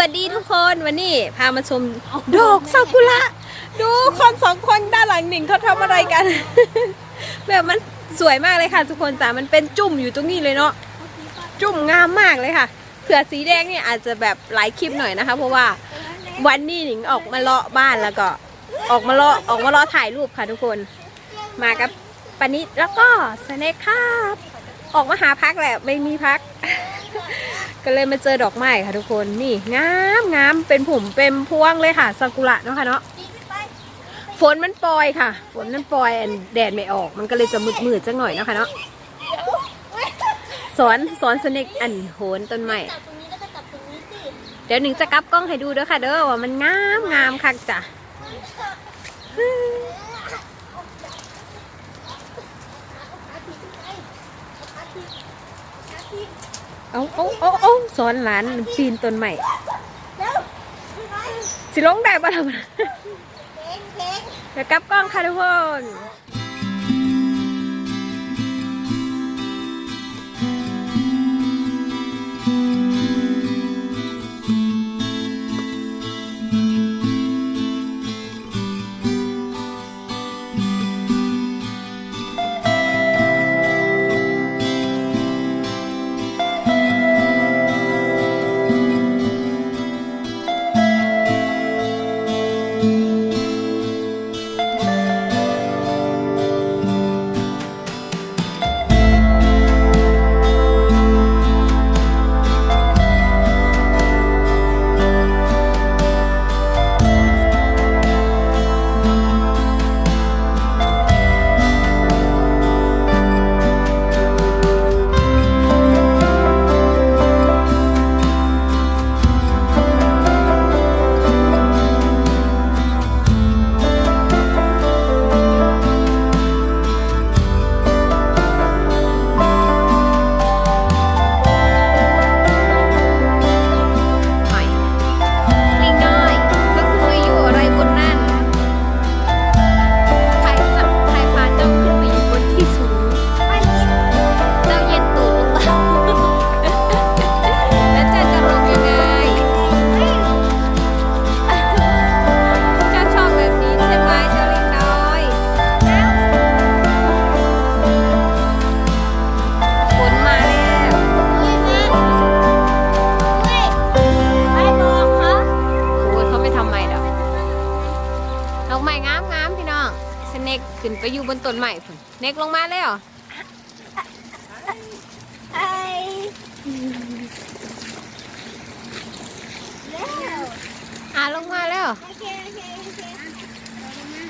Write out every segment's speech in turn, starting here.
คนวันนี้พามาชมดอกซากุระดูคนสองคนด้านหลังหนิงเขาทำอะไรกัน แบบมันสวยมากเลยค่ะ ทุกคนแต่มันเป็นจุ่มอยู่ตรงนี้เลยเนาะจุ่มงามมากเลยค่ะเสือสีแดงเนี่ยอาจจะแบบหลายคลิปหน่อยนะคะ เพราะว่าวันนี้หนิงออกมาเลาะบ้านแล้วก็ ออกมาเลาะออกมาเลาะถ่ายรูปค่ะทุกคน มากับปานิดแล้วก็สเน็คครับ ออกมาหาพักแหละไม่มีพัก ก็เลยมาเจอดอกไม้ค่ะทุกคนนี่งามงามเป็นผุ่มเป็นพวงเลยค่ะซากุระเนาะค่ะเนาะฝนมันปล่อยค่ะ ฝนมันปล่อยแดดไม่ออก มันก็เลยจะมืดๆจังหน่อยเนาะค่ะเนาะสอนสอนสน็กอันโหนต้นไม้เดี๋ยวหนึ่งจะกลับกล้องให้ดูเด้อค่ะ เด้อว่ามันงามงามคักจ้ะ เอาเอาเอาเอาสอนหลานปีนต้นใหม่เร็วขึ้นไปสิลงได้ปะล่ะเพลงเพลงเดี๋ยวกลับกล้องค่ะทุกคน อกไม้งามงามพี่น้องสเน็กขึ้นไปอยู่บนต้นไม้พุ่นเน็กลงมาแล้ว ไอ้แล้ว อ่าลงมาแล้ว โอเคโอเคโอเคเอาลงมา ง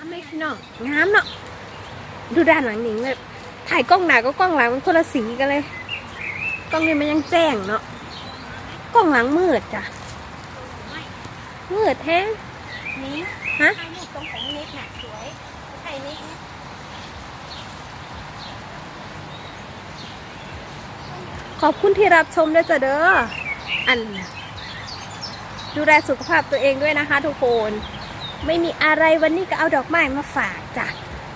ามไหม พี่น้องงามเนาะดูด้านหลังหนิงแบบถ่ายกล้องหน้าก็กล้องหลังมันคนละสีกันเลย กล้องนี้มันยังแจ้งเนาะกล้องหลังมืดจ้ะมืดแฮงนี่ฮะถ่ายรูปตรงของนิกน่ะสวยถ่ายนิกนะขอบคุณที่รับชมด้วยจ้ะเด้ออัน ดูแลสุขภาพตัวเองด้วยนะคะทุกคน ไม่มีอะไรวันนี้ก็เอาดอกไม้มาฝากจ้ะ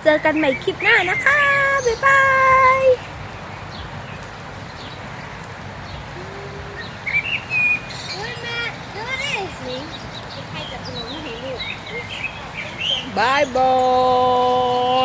เจอกันใหม่คลิปหน้านะคะ บ๊ายบายเฮ้ยแม่ดูดินิใครจะขนมให้ลูกบายบาย